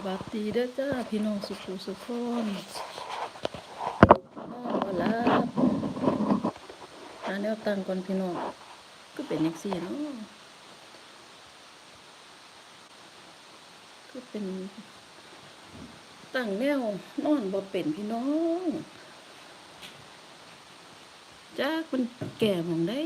สวัสดีเด้อจ้าพี่น้องสุขุสุขคนน้องบ่ลับหาแนวตั้งก่อนพี่น้องก็เป็นจังซี่เนาะก็เป็นตั้งแนวนอนบ่เป็นพี่น้องจ้าคนแก่หมองได้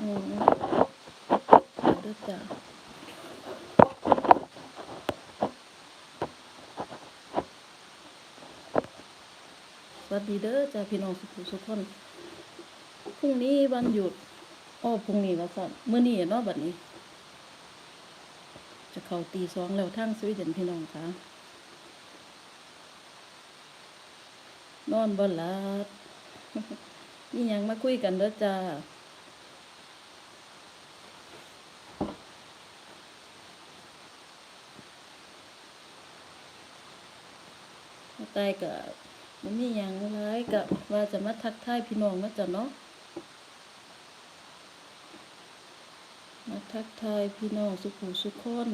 อืมเอาเด้อจ้า สวัสดีเด้อจ้าพี่น้องสุขุสุขคนพรุ่งนี้วันหยุดอ้อพรุ่งนี้ว่าสั่นมื้อนี้เนาะบัดนี้ จะเข้าตีสองแล้วทั้งสวีเดนพี่น้องคะนอนบ่หลับนี่ยังมาคุยกันเด้อจ้าตายก็ มันมีอย่างไรก็ว่าจะมาทักทายพี่น้องนะจ๊ะเนาะมาทักทายพี่น้องสุขุสุขคน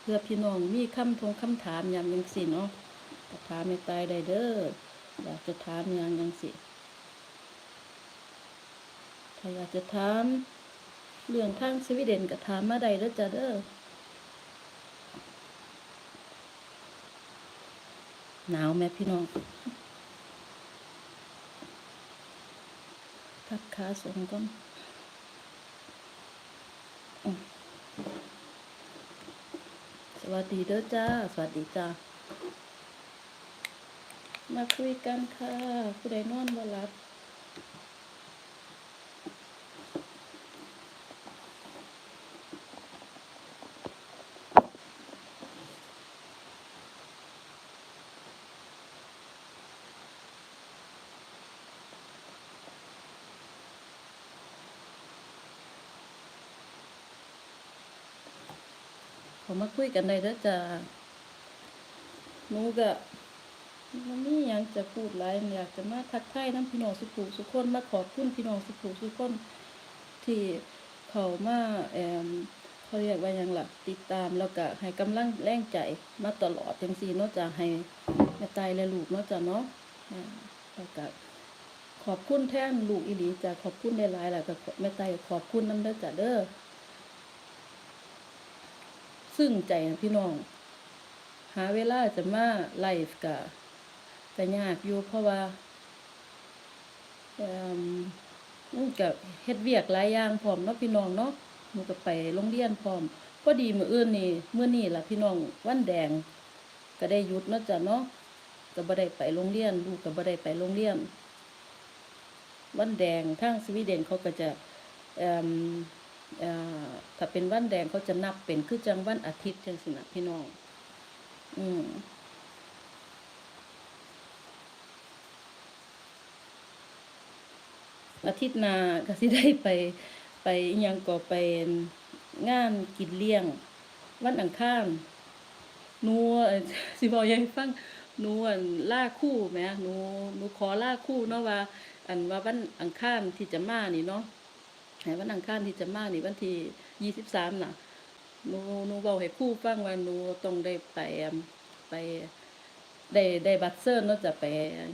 เพื่อพี่น้องมีคำทงคำถามยามยังสิเนาะถามไม่ตายได้เด้ออยากจะถามอย่างยังสิถ้าอยากจะถามเรื่องทางสวีเดนก็ถามมาได้เด้อจ้ะเด้อหนาวไหมพี่น้อง ทักขาสูงก่อนสวัสดีเด้อจ้า สวัสดีจ้า มาคุยกันค่ะ ผู้ใดนอนบ่หลับ มมาคุยกันได้เด้อจ้าหนูก็มันมีหยังจะพูดหลายอยากจะมาทักทายน้ำพี่น้องสุขุสุขคนมาขอบคุณพี่น้องสุขุสุขคนที่เขามาแอมเขาเรียกว่ายังหล่ะติดตามแล้วก็ให้กำลังแรงใจมาตลอดจังซี่นาะจ้ะให้แม่ตายและลูกนาะจ้ะเนาะแล้วก็ขอบคุณแทนลูกอีหลีจะขอบคุณได้หลายๆล่ะก็แม่ตายขอบคุณน้ำเด้อจ้ะเด้อ ซึ่งใจนะพี่น้อง หาเวลาจะมาไลฟ์กะกะยากอยู่เพราะว่าเอิ่มกับเฮ็ดเวียกหลายอย่างพร้อมเนาะพี่น้องเนาะหนูก็ไปโรงเรียนพร้อมพอดีมื้ออื่นนี่มื้อนี้ล่ะพี่น้องวันแดง ก็ได้หยุดเนาะจ้ะเนาะก็บ่ได้ไปโรงเรียนลูกก็บ่ได้ไปโรงเรียน วันแดงทางสวีเดนเขาก็จะอ่ม ถ้าเป็นวันแดงเขาจะนับเป็นคือจังวันอาทิตย์จังสินะพี่น้อง อืมอาทิตย์นาก็สิได้ไปไปยังก็ไปงานกินเลี้ยง วันอังคารนูเอ่อสิบอกยังฟังนูอันล่าคู่แหมนูนูขอล่าคู่เนาะว่า อันว่าวันอังคารที่จะมานี่เนาะ ให้วันอังคารที่จะมานี่วันที่ยี่สิบสามน่ะหนูหนูบอกให้ครู่ฟังว่าหนูต้องได้ไปไปได้ได้บัตรเซิร์นเนาะจะไป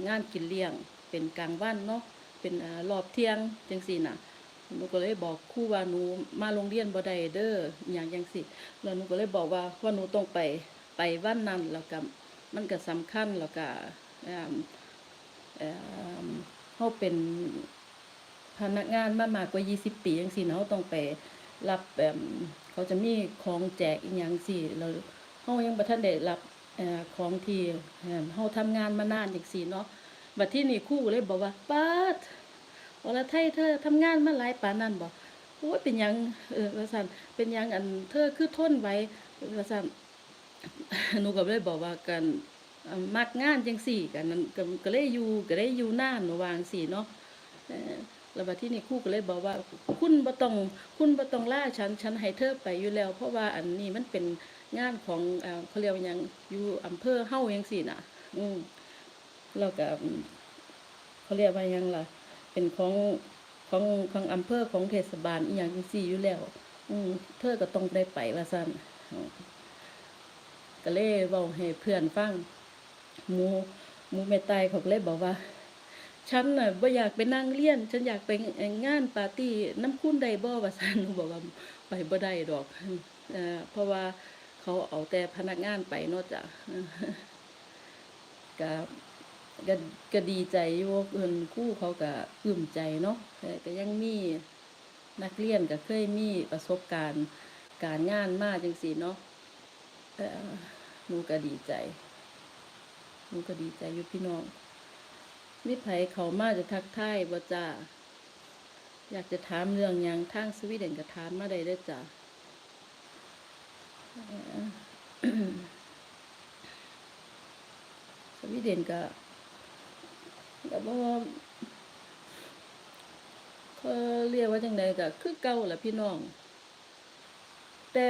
งานกินเลี้ยง เป็นกลางวันเนาะเป็นรอบเที่ยงจังสี่น่ะหนูก็เลยบอกคู่ว่าหนูมาโรงเรียนบ่ได้เด้ออย่างจังสิแล้วหนูก็เลยบอกว่าว่าหนูต้องไปไปวันนั้นแล้วก็มันก็สำคัญแล้วก็อ่าเอ่อเฮาเป็น พนักงานมามากกว่า 20 ปีจังซี่เนาะต้องไปรับแบบเขาจะมีของแจกอีหยังสิแล้วเฮายังบ่ทันได้รับของที่เฮาทำงานมานานจังซี่เนาะบัดที่นี่ครูก็เลยบอกว่าปาดอรไทยเธอทำงานมาหลายปานนั้นบ่โอ้ยเป็นหยังเออว่าซั่นเป็นหยังอันเธอคือทนไว้ว่าซั่นหนูก็เลยบอกว่ากันมักงานจังซี่กันนั้นก็เลยอยู่ก็เลยอยู่นานหนูวางซี่เนาะ แล้วบัดที่นี่คู่ก็เลยบอกว่า คุณบ่ต้องคุณบ่ต้องล่าฉันฉันให้เธอไปอยู่แล้ว เพราะว่าอันนี้มันเป็นงานของเขาเรียกว่ายังอยู่อำเภอเฮ้าจังซี่น่ะ อืมแล้วก็เขาเรียกว่ายังล่ะ เป็นของของของอำเภอของเทศบาลอีหยังจังซี่อยู่แล้ว อืมเธอก็ต้องได้ไปว่าซั่นก็เลยเว้าให้เพื่อนฟังมูมูแม่ตายเขาเลยบอกว่า ฉันน่ะบ่อยากไปนั่งเรียน ฉันอยากไปงานปาร์ตี้น้ำคุณได้บ่ว่าซั่นหนูบอกว่าไปบ่ได้ดอกเอ่อเพราะว่าเขาเอาแต่พนักงานไปเนาะจ้ะก็ก็ก็ดีใจอยู่เพิ่นคู่เขาก็ปลื้มใจเนาะแต่ก็ยังมีนักเรียนก็เคยมีประสบการณ์การงานมาจังซี่เนาะหนูก็ดีใจหนูก็ดีใจอยู่พี่น้อง มิไผเขามาจะทักทายบ่จ้าอยากจะถามเรื่องยังทางสวีเดนก็ถามมาได้เด้อจ้าสวีเดนก็ก็บ่ว่าเขาเรียกว่าจังไดก็คือเก่าล่ะพี่น้อง แต่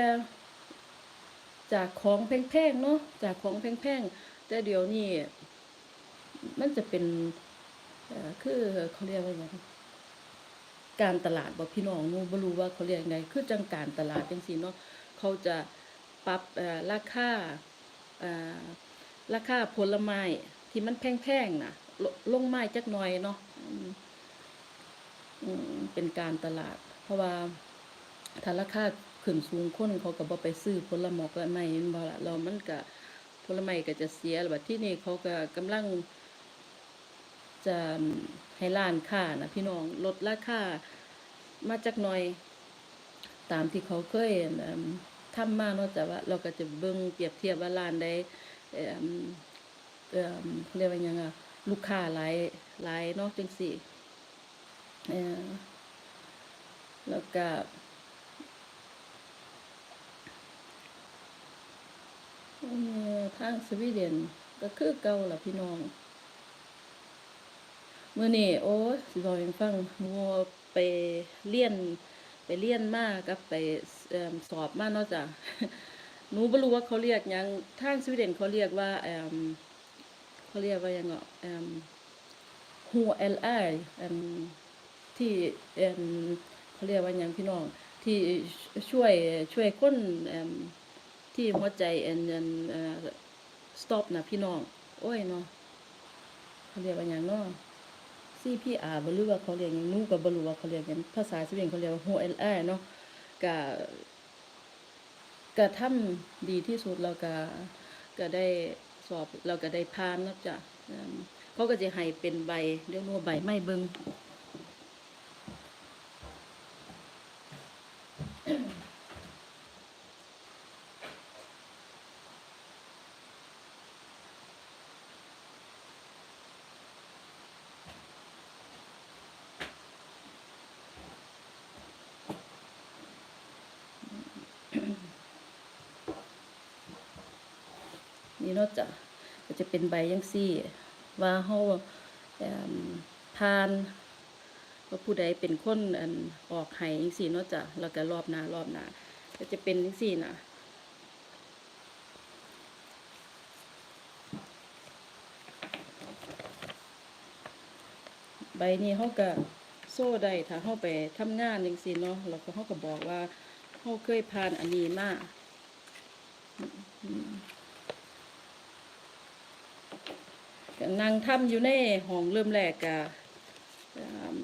จากของแพงๆเนาะจากของแพงๆแต่เดี๋ยวนี้ มันจะเป็นคือเขาเรียกว่าอย่างการตลาดบอกพี่น้องหนูบ่รู้ว่าเขาเรียกไงคือจังการตลาดจังซี่เนาะเขาจะปรับราคาราคาผลไม้ที่มันแพงๆนะลลงไม้จักหน่อยเนาะเป็นการตลาด เพราะว่าถ้าราคาขึ้นสูงคนเขาก็บ่ไปซื้อผลหมอกละไม้แม่นบ่ล่ะแล้วมันก็ผลไม้ก็จะเสียแล้วบัดที่นี่เขาก็กำลัง จะให้ร้านค้านะพี่น้องลดราคามาจากหน่อยตามที่เขาเคยเอิ่มทำมาเนาะแต่ว่าเราก็จะเบิ่งเปรียบเทียบว่าร้านใดเอิ่มเอิ่มเรียกว่ายังอะลูกค้าหลายหลายเนาะจังซี่เอ่อแล้วก็ทางสวีเดนก็คือเก่าล่ะพี่น้อง มื่อนี้โอ้ยสิบอกให้ฟังมัวไปเรียนไปเรียนมากกับไปเอิ่มสอบมาเนาะจ้ะหนูบ่รู้ว่าเขาเรียกยังทางสวีเดนเขาเรียกว่าเขาเรียกว่ายังเนาะเอิ่ม HLR เอิ่มที่เขาเรียกว่ายังพี่น้อง ที่ช่วยช่วยคนที่หัวใจเอิ่มเอิ่มเอ่อ stop นะพี่น้อง โอ้ยเนาะเขาเรียกว่ายังเนาะ CPR บ่รู้ว่าเขาเรียกหยังหนูก็บ่รู้ว่าเขาเรียกหยังภาษาสวีเดนเขาเรียกว่า HLR เนาะก็ก็ทำดีที่สุดแล้วก็ก็ได้สอบเราก็ได้ผ่านเนาะจ้ะเขาก็จะให้เป็นใบเรียกว่าใบไม้เบิง นี่เนาะจ้ะก็จะเป็นใบจังซี่ ว่าเฮาเอิ่มผ่านว่าผู้ใดเป็นคนอันออกให้จังซี่เนาะจ้ะแล้วก็รอบหน้ารอบหน้าก็จะเป็นจังซี่นะใบนี้เขาก็โซ่ได้ถ้าเขาไปทำงานจังซี่เนาะแล้วก็เขาก็บอกว่าเขาเคยผ่านอันนี้มาอืมก็ นั่งทำอยู่ในห้องเริ่มแรกก็อืม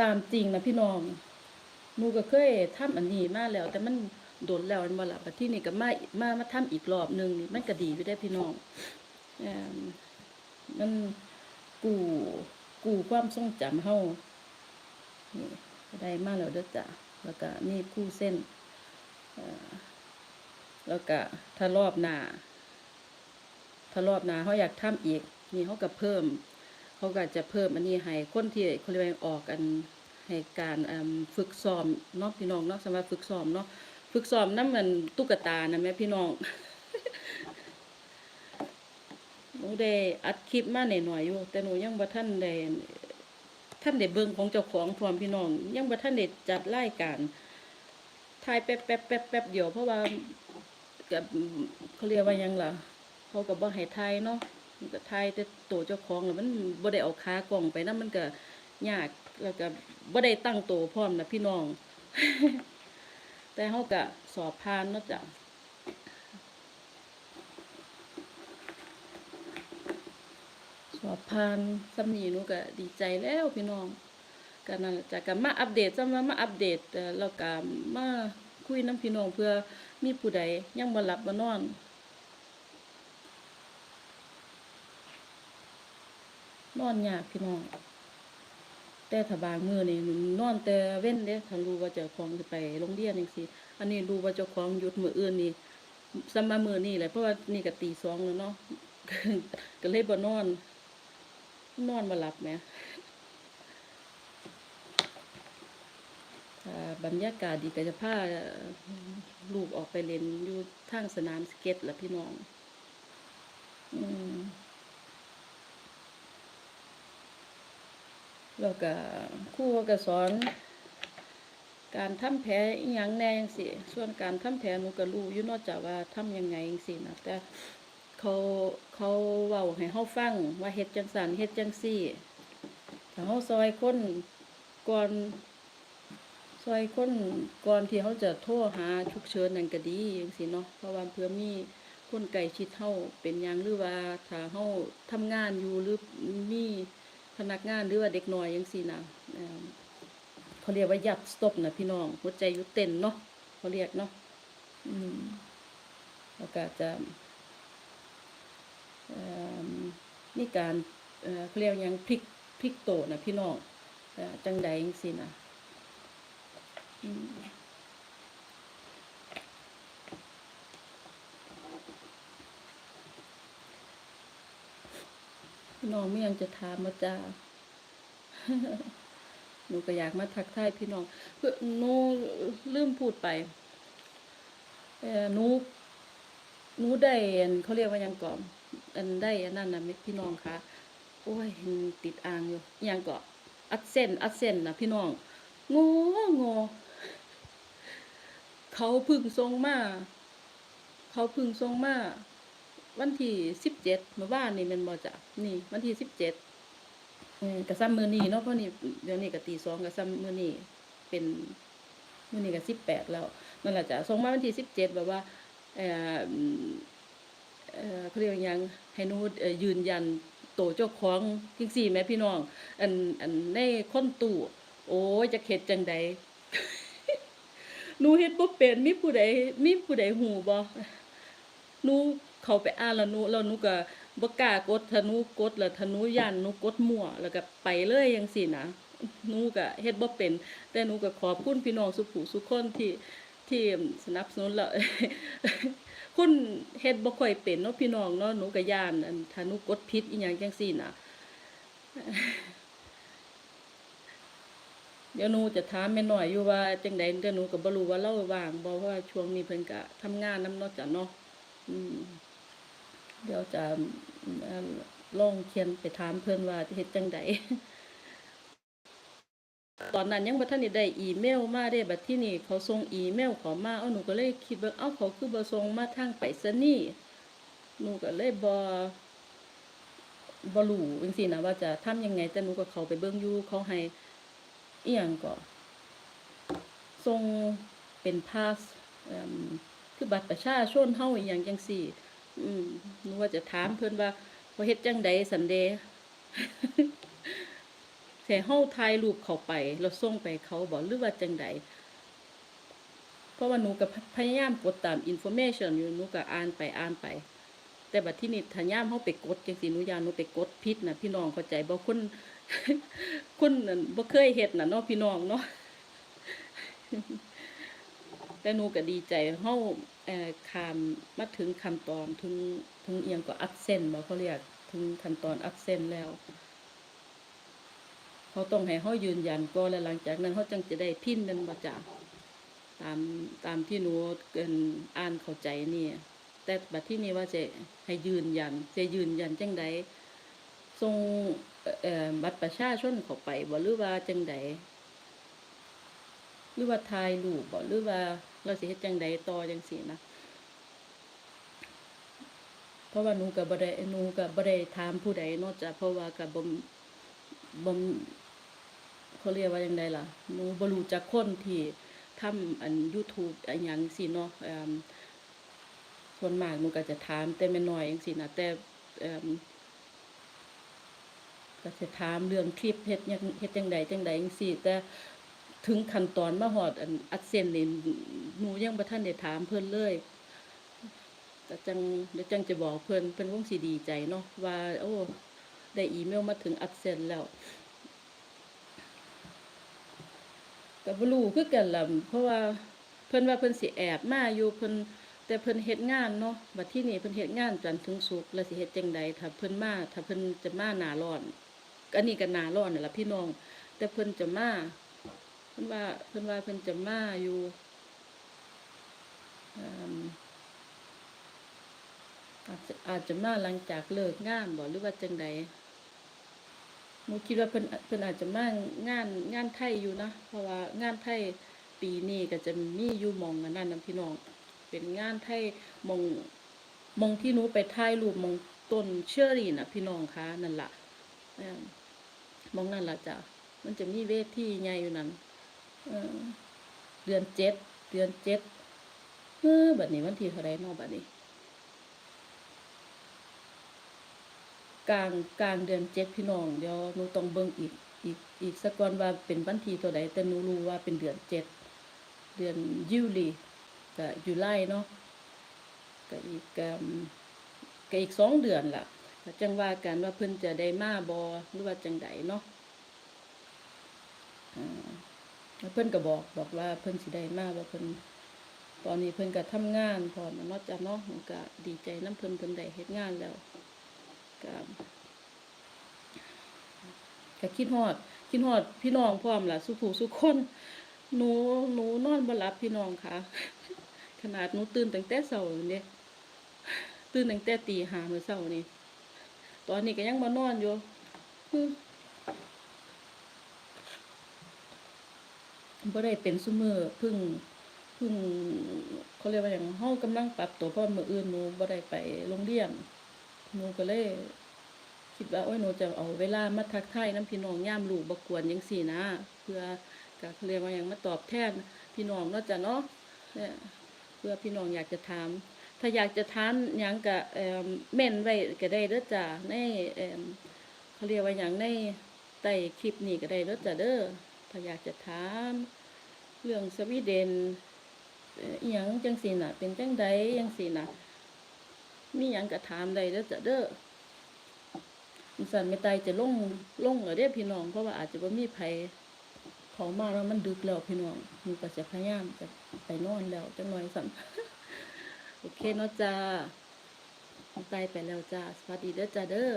ตามจริงนะพี่น้องหนูก็เคยทำอันนี้มาแล้ว แต่มันโดนแล้วมันบ่ละบัดที่นี่ก็มามามาทำอีกรอบหนึงนี่มันก็ดีอยู่ได้พี่น้องมันกูกูความทรงจำเฮาได้มาแล้วเด้อจ้ะแล้วก็นี่คู่เส้นแล้วก็ถ้ารอบหน้า ถ้ารอบหน้าเขาอยากทำอีกนี่เขาก็เพิ่ม เขาก็จะเพิ่มอันนี้ให้คนที่เขาเรียกว่าออกกันให้การฝึกซ้อมเนาะพี่น้องเนาะสำหรับฝึกซ้อมเนาะฝึกซ้อมน้ำมันตุ๊กตานะแม่พี่น้องหนูได้อัดคลิปมาหน่อยๆอยู่แต่หนูยังบ่ทันได้ท่านได้เบิ่งของเจ้าของพร้อมพี่น้อง ยังบ่ทันได้จัดรายการถ่ายแป๊บแป๊บแป๊บแป๊บเดียวเพราะว่าเขาเรียกว่ายังล่ะ เขาก็บ่ให้ถ่ายเนาะมันก็ถ่ายแต่ตัวเจ้าของแล้วมันบ่ได้เอาขากล้องไปนำมันก็ยากแล้วก็บ่ได้ตั้งตัวพร้อมนะพี่น้อง แต่เฮาก็สอบผ่านเนาะจ้ะสอบผ่านสำนีหนูก็ดีใจแล้วพี่น้องก็นั่นล่ะจากกันมาอัปเดตซ้ำว่ามาอัปเดตเอ่อแล้วก็มาคุยน้ำพี่น้องเพื่อมีผู้ใดยังบ่หลับบ่นอน นอนยากพี่น้อง แต่ถ้าบางมือนี่นอนแต่เว้นเด้ถ้ารู้ว่าเจ้าของสิไปโรงเรียนจังซี่อันนี้รู้ว่าเจ้าของหยุดมืออื่นนี่ซ้ำมามือนี้แหละเพราะว่านี่ก็ตีสองแล้วเนาะก็เลยบ่นอน นอนมาหลับไหมถ้าบรรยากาศดีก็จะพาลูกออกไปเล่นอยู่ทางสนามสเก็ตละพี่น้อง อืม แล้วก็ครูก็สอน การทำแผลอีหยังแน่จังซี่ส่วนการทำแผลหนูก็รู้อยู่นอกจากว่าทำยังไงจังซี่นะแต่เขาเขาเว้าให้เฮาฟังว่าเฮ็ดจังสันเฮ็ดจังซี่ถ้าเฮาซอยคนก่อนซอยคนก่อนที่เขาจะโทรหาฉุกเฉินนั่นก็ดีจังซี่เนาะเพราะว่าเพื่อมีคนใกล้ชิดเฮาเป็นหยังหรือว่าถ้าเฮาทำงานอยู่หรือมี พนักงานหรือว่าเด็กน้อยจังซี่นะเอ่อเขาเรียกว่ายัดสต็อปนะพี่น้องหัวใจยุดเต้นเนาะเขาเรียกเนาะอืมแล้วก็จะเอ่อมีการเขาเรียกยังพลิกพลิกโตนะพี่น้องจังใดจังซี่นะอื น้องไม่ยังจะถามมาจ้าหนูก็อยากมาทักทายพี่น้องเพื่อหนูลืมพูดไปเอ่อหนูหนูได้อันเขาเรียกว่ายังก่อนอันได้อันนั้นนะพี่น้องคะโอ้ยติดอ่างอยู่ยังก็อัดเส้นอัดเส้นนะพี่น้องงองอเขาพึ่งทรงมา เขาพึ่งทรงมา วันที่สิบเจ็ดเมื่อวานนี่แมันบอจะนี่ วันที่สิบเจ็ดเออกระซ้ำมือนี่เนาะเพราะนี่เดี๋ยวนี้กะตีสองกระซ้ำมือนี่เป็นมือนี่กะสิบแปดแล้วนั่นแหละจ้ะทรงมาวันที่สิบเจ็ดแบบว่าเอ่ออืมเอ่อเขาเรียกว่าหยังให้หนูเอ่อยืนยันโตวเจ้าของจังซี่แหม่พี่น้อง อันอันในคนตู้โอ้ยจะเข็ดจังใดหนูเฮ็ดบ่เป็นมีผู้ใดมีผู้ใดฮู้บ่หนู เขาไปอ่านแล้วนูแล้วนูก็บกล้ากดถ้าหนูกดแล้วถ้าหนูย่านนูกดมั่วแล้วก็ไปเลยจังซี่นะนูก็เฮ็ดบ่เป็น แต่นูก็ขอบคุณพี่น้องสุผู้สุคนที่ที่สนับสนุนเราคุณเฮ็ดบ่ค่อยเป็นเนาะพี่น้องเนาะหนูก็ย่านอันถ้าหนูกดผิดอีหยังจังซี่น่ะเดี๋ยวหนูจะถามแม่น้อยอยู่ว่าจังใดแต่หนูก็บ่รู้ว่าเราว่างบ่เพราะว่าช่วงนี้เพิ่นก็ทำงานนำเนาะจ้ะเนาะอืม เดี๋ยวจะเอ่องเขียนไปถามเพิ่อนว่าเฮ็ดจังใดตอนนั้นยังบ่ทันได้อีเมลมาเด้บัดที่นี่เขาส่งอีเมลขอมาเอาหนูก็เลยคิดว่าเอ้าเขาคือบ่ส่งมาทางไปรษณีย์หนูก็เลยบ่บ่รู้จังซี่นะว่าจะทำยังไงแต่หนูก็เขาไปเบิ่งอยู่เขาให้อีหยังก็ส่งเป็นพาสคือบัตรประชาชนเฮาอีหยังจังซี่ อืมหนูว่าจะถามเพิ่อนว่าเขาเฮ็ดจังใดสันเดแต่เฮาถ่ายรูปเขาไปแล้วส่งไปเขาบอกหรือว่าจังใดเพราะว่าหนูก็พยายามกดตามอินโฟเมชันอยู่หนูก็อ่านไปอ่านไป แต่บัดที่นี่ถ้ายามเฮาไปกดจังซี่หนูยานหนูไปกดผิดน่ะพี่น้องเข้าใจบ่คนคนนั่นบ่เคยเฮ็ดน่ะเนาะพี่น้องเนาะแต่หนูก็ดีใจเฮา เอ่อข้ามาถึงขั้นตอนถึงถึงเอียงก็อัดเส้นบ่เขาเรียกถึงขั้นตอนอัดเสนแล้วเขาต้องให้เขายืนยันก่อนแล้วหลังจากนั้นเขาจึงจะได้พินเป็นประจาตามตามที่หนูเกินอ่านเข้าใจนี่แต่บัดที่นี่ว่าจะให้ยืนยันจะยืนยันจังใดส่งบัตรประชาชนเข้าไปบ่หรือว่าจังใดหรือว่าถ่ายรูปบ่หรือว่า เราสิเฮ็ดจังใดต่อจังซี่นะเพราะว่าหนูก็บ่ได้หนูก็บ่ได้ถามผู้ใดนอกจากเพราะว่าก็บ่บ่เขาเรียกว่าจังไดล่ะหนูบ่รู้จักคนที่ทำอัน YouTube อันหยังสิเนาะส่วนมากหนูก็จะถามแต่แม่น้อยจังซี่นะแต่ก็จะถามเรื่องคลิปเฮ็ดยังเฮ็ดจังใดจังใดจังซี่แต่ ถึงขั้นตอนมาฮอดอันอัดเซ็นนี่หนูยังบ่ทันได้ถามเพิ่นเลยก็จังเดี๋ยวจังจะบอกเพิ่นเพิ่นคงสิดีใจเนาะว่า โอ้ได้อีเมลมาถึงอัดเซนแล้วก็บ่รู้คือกันล่ะเพราะว่าเพิ่นว่าเพิ่นสิแอบมาอยู่เพิ่นแต่เพิ่นเฮ็ดงานเนาะบัดที่นี่เพิ่นเฮ็ดงานจันทร์ถึงศุกร์แล้วสิเฮ็ดจังใดถ้าเพิ่นมาถ้าเพิ่นจะมาหน้าร้อนอันนี้ก็หน้าร้อนนี่ล่ะพี่น้อง แต่เพิ่นจะมา พิ่นว่าเพิ่นว่าเพิ่นจะมาอยู่อาจจะอาจจะมาหลังจากเลิกงานบ่หรือว่าจังใดหนูคิดว่าเพิ่นเพิ่นอาจจะมางานงานไทยอยู่นะเพราะว่างานไทยปีนี้ก็จะมีอยู่มองอันนั้นนะพี่น้อง เป็นงานไทยมองมองที่หนูไปถ่ายรูปมองต้นเชอรี่นะพี่น้องคะนั่นล่ะเอิ่มหมองนั่นละจ้ะมันจะมีเวทีใหญ่อยู่นั่น เดือนเจ็ดเดือนเจ็ดเออบัดนี้วันที่เท่าไรเนาะบัดนี้ กลางกลางเดือนเจ็ดพี่น้องเดี๋ยวหนูต้องเบิ่งอีกอีกอีกสักก่อนว่าเป็นวันที่เท่าใดแต่หนูรู้ว่าเป็นเดือนเจ็ดเดือนยูลีก็ยูไลเนาะก็อีกอืมก็อีกสองเดือนล่ะจังว่ากันว่าเพิ่นจะได้มาบอหรือว่าจังใดเนาะอ่าแล้ว เพิ่อนก็บอกบอกว่าเพิ่อนสิได้มากว่าเพิ่อนตอนนี้เพิ่อนก็ทำงานพร้อมนาะจ้ะนาะหนูก็ดีใจนํเพิ่อนเพิ่อนได้เฮ็ดงานแล้วก็ก็คิดฮอดคิดฮอดพี่น้องพร้อมล่ะสุผู้สุคนหนูหนูนอนบ่หลับพี่น้องค่ะ ขนาดหนูตื่นตั้งแต่เช้าเนี่ยตื่นตั้งแต่ตีห้ามื้อเช้านี่ตอนนี้ก็ยังมานอนอยู่ บ่ได้เป็นซุมือพึ่งพึ่งเขาเรียกว่าหยังเฮากำลังปรับตัวเพราะมืออื่นหนูบ่ได้ไปโรงเรียนหนูก็เลยคิดว่าโอ้ยหนูจะเอาเวลามาทักทายน้ำพี่น้องย่ามลูกบกวนยังสี่นะ เพื่อก็เขาเรียกว่าอย่างมาตอบแทนพี่น้องนาะจ้ะเนาะเนี่ยเพื่อพี่น้องอยากจะถาม ถ้าอยากจะถามหยังก็เอ่อเม่นไว้ก็ได้เด้อจ้ะในเอ่อเขาเรียกว่าอย่างในใต้คลิปนี้ก็ได้เด้อจ้ะเด้อ ถ้าอยากจะถาม เรื่องสวีเดนเอ่ออหยังจังสีน่ะ เป็นจังใดจังสีน่ะ มีหยังก็ถามได้เด้อจะเด้อมันสันไม่ตายจะล่งล่งเหรอเด้อพี่น้องเพราะว่าอาจจะบ่ามีไผเขามาแล้วมันดึกแล้วพี่น้องหนูก็จะพยายามจะไปนอนแล้วจังหน่อยสันโอเคเนาะจ้าไม่ตายไปแล้วจ้าสวัสดีเด้อจ้าเด้อ